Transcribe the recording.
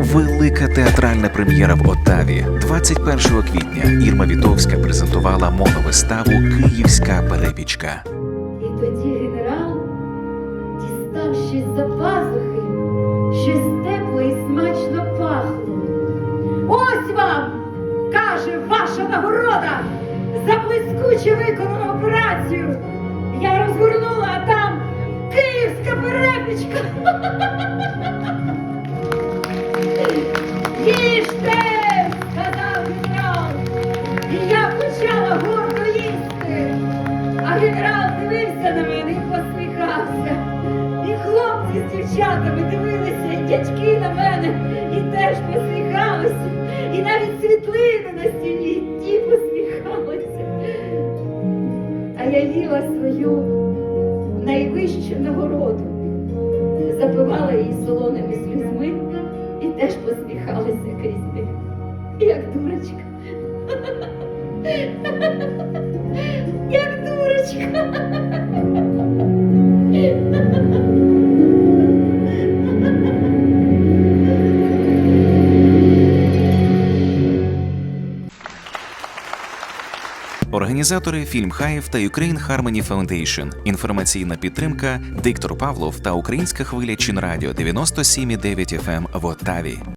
Велика театральна прем'єра в Оттаві. 21 квітня Ірма Вітовська презентувала моновиставу Київська перепічка. І тоді генерал дістав щось за пазухи, щось тепле і смачно пахло. Ось вам, каже ваша нагорода за блискуче виконану операцію. Я розгорнула, а там київська перепічка. дівчатами дивилися, дядьки на мене, і теж посміхалися. І навіть світлини на стіні ті посміхалися. А я їла свою найвищу нагороду, запивала її солоними слізьми і теж посміхалася крізь них, як дурочка. Як дурочка. Організатори Фільм Хаїв та Ukraine Harmony Foundation. Інформаційна підтримка Диктор Павлов та Українська хвиля Чин Радіо 97,9 FM в Оттаві.